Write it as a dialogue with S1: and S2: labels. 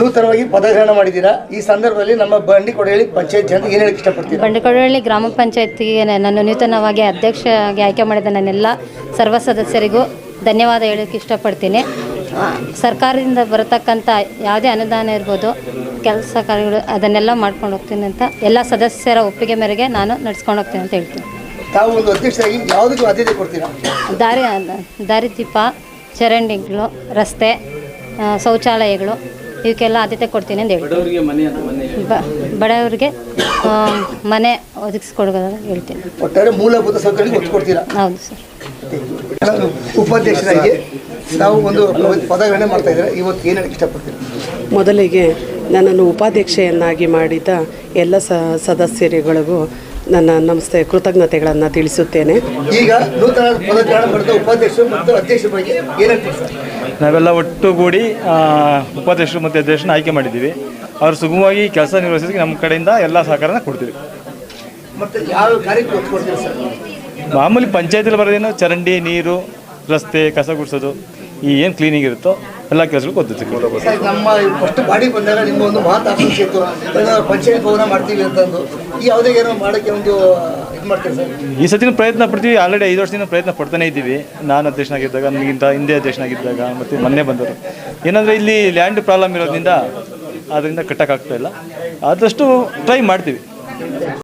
S1: ನೂತನವಾಗಿ ಪದಗ್ರಹಣ ಮಾಡಿದ್ದೀರಾ? ಈ ಸಂದರ್ಭದಲ್ಲಿ ನಮ್ಮ ಬಂಡಿಕೊಡಹಳ್ಳಿ ಪಂಚಾಯತ್ ಜನತೆ ಏನು ಹೇಳಕ್ಕೆ ಇಷ್ಟಪಡ್ತೀರಾ?
S2: ಬಂಡಿಕೊಡಹಳ್ಳಿ ಗ್ರಾಮ ಪಂಚಾಯತ್ಗೆ ನಾನು ನೂತನವಾಗಿ ಅಧ್ಯಕ್ಷರಾಗಿ ಆಯ್ಕೆ ಮಾಡಿದ ನನ್ನೆಲ್ಲ ಸರ್ವ ಸದಸ್ಯರಿಗೂ ಧನ್ಯವಾದ ಹೇಳೋಕ್ಕೆ ಇಷ್ಟಪಡ್ತೀನಿ. ಸರ್ಕಾರದಿಂದ ಬರತಕ್ಕಂಥ ಯಾವುದೇ ಅನುದಾನ ಇರ್ಬೋದು ಕೆಲಸ ಕಾರ್ಯಗಳು ಅದನ್ನೆಲ್ಲ ಮಾಡ್ಕೊಂಡು ಹೋಗ್ತೀನಿ ಅಂತ ಎಲ್ಲ ಸದಸ್ಯರ ಒಪ್ಪಿಗೆ ಮೇರೆಗೆ ನಾನು ನಡ್ಸ್ಕೊಂಡು ಹೋಗ್ತೀನಿ ಅಂತ ಹೇಳ್ತೀನಿ.
S1: ತಾವು ಒಂದು ಅಧ್ಯಕ್ಷರಾಗಿ ಯಾವುದಕ್ಕೂ ಆದ್ಯತೆ ಕೊಡ್ತೀರಾ?
S2: ದಾರಿ ದಾರಿದೀಪ ಚರಂಡಿಗಳು ರಸ್ತೆ ಶೌಚಾಲಯಗಳು ಇವಕ್ಕೆಲ್ಲ ಆದ್ಯತೆ ಕೊಡ್ತೀನಿ ಅಂತ ಹೇಳಿ. ಬ ಬಡವರಿಗೆ ಮನೆ ಒದಗಿಸ್ಕೊಡೋದು ಹೇಳ್ತೀನಿ.
S1: ಒಟ್ಟಾರೆ ಮೂಲಭೂತ ಸೌಕರ್ಯಕ್ಕೆ ಒತ್ತು ಕೊಡ್ತೀರಾ
S2: ಹೌದು ಸರ್.
S1: ನಾನು ಉಪಾಧ್ಯಕ್ಷರಾಗಿ ನಾವು ಒಂದು ಪದಗ್ರಹಣೆ ಮಾಡ್ತಾ ಇದ್ದೀರಾ. ಇವತ್ತು ಏನು ಹೇಳಕ್ಕೆ ಇಷ್ಟಪಡ್ತೀರಾ?
S3: ಮೊದಲಿಗೆ ನನ್ನನ್ನು ಉಪಾಧ್ಯಕ್ಷೆಯನ್ನಾಗಿ ಮಾಡಿದ ಎಲ್ಲ ಸ ಸದಸ್ಯರುಗಳಿಗೂ ನನ್ನ ನಮಸ್ತೆ ಕೃತಜ್ಞತೆಗಳನ್ನು ತಿಳಿಸುತ್ತೇನೆ.
S1: ಈಗ ನೂತನ ಉಪಾಧ್ಯಕ್ಷರು ಮತ್ತು ಅಧ್ಯಕ್ಷರ ಬಗ್ಗೆ
S4: ನಾವೆಲ್ಲ ಒಟ್ಟುಗೂಡಿ ಉಪಾಧ್ಯಕ್ಷರು ಮತ್ತು ಅಧ್ಯಕ್ಷರನ್ನ ಆಯ್ಕೆ ಮಾಡಿದ್ದೀವಿ. ಅವರು ಸುಗಮವಾಗಿ ಕೆಲಸ ನಿರ್ವಹಿಸೋದಕ್ಕೆ ನಮ್ಮ ಕಡೆಯಿಂದ ಎಲ್ಲ ಸಹಕಾರನ ಕೊಡ್ತೀವಿ.
S1: ಮತ್ತು ಯಾವ ಕಾರ್ಯಕ್ಕೆ ಒತ್ತು ಕೊಡ್ತೀರಾ ಸರ್?
S4: ಮಾಮೂಲಿ ಪಂಚಾಯತಿಲಿ ಬರೋದೇನು ಚರಂಡಿ ನೀರು ರಸ್ತೆ ಕಸ ಗುಡಿಸೋದು ಈ ಏನು ಕ್ಲೀನಿಂಗ್ ಇರುತ್ತೋ ಎಲ್ಲ ಕೆಲಸಗಳು ಗೊತ್ತಿತ್ತು.
S1: ಸರ್, ನಮ್ಮ ಫಸ್ಟ್ ಬಾಡಿ ಬಂದಾಗ ನಿಮ್ಮ ಒಂದು ಮಾತು ಆಕಾಂಕ್ಷೆ ಇತ್ತು ಪಂಚಾಯತ್ ಭವನ ಮಾಡ್ತೀವಿ ಅಂತಂದು. ಈ ಯಾವುದೇ ಏನೋ ಮಾಡೋಕ್ಕೆ ಒಂದು ಇದು ಮಾಡ್ತೀರಿ ಸರ್?
S4: ಈ ಸತಿನ ಪ್ರಯತ್ನ ಪಡ್ತೀವಿ. ಆಲ್ರೆಡಿ ಐದು ವರ್ಷದಿಂದ ಪ್ರಯತ್ನ ಪಡ್ತಾನೆ ಇದ್ದೀವಿ. ನಾನು ಅಧ್ಯಕ್ಷನಾಗಿದ್ದಾಗ ನನಗಿಂತ ಹಿಂದೆ ಅಧ್ಯಕ್ಷನಾಗಿದ್ದಾಗ ಮತ್ತು ಮೊನ್ನೆ ಬಂದರು ಏನಂದರೆ ಇಲ್ಲಿ ಲ್ಯಾಂಡ್ ಪ್ರಾಬ್ಲಮ್ ಇರೋದ್ರಿಂದ ಅದರಿಂದ ಕಟ್ಟೋಕ್ಕಾಗ್ತಾ ಇಲ್ಲ. ಆದಷ್ಟು ಟ್ರೈ ಮಾಡ್ತೀವಿ.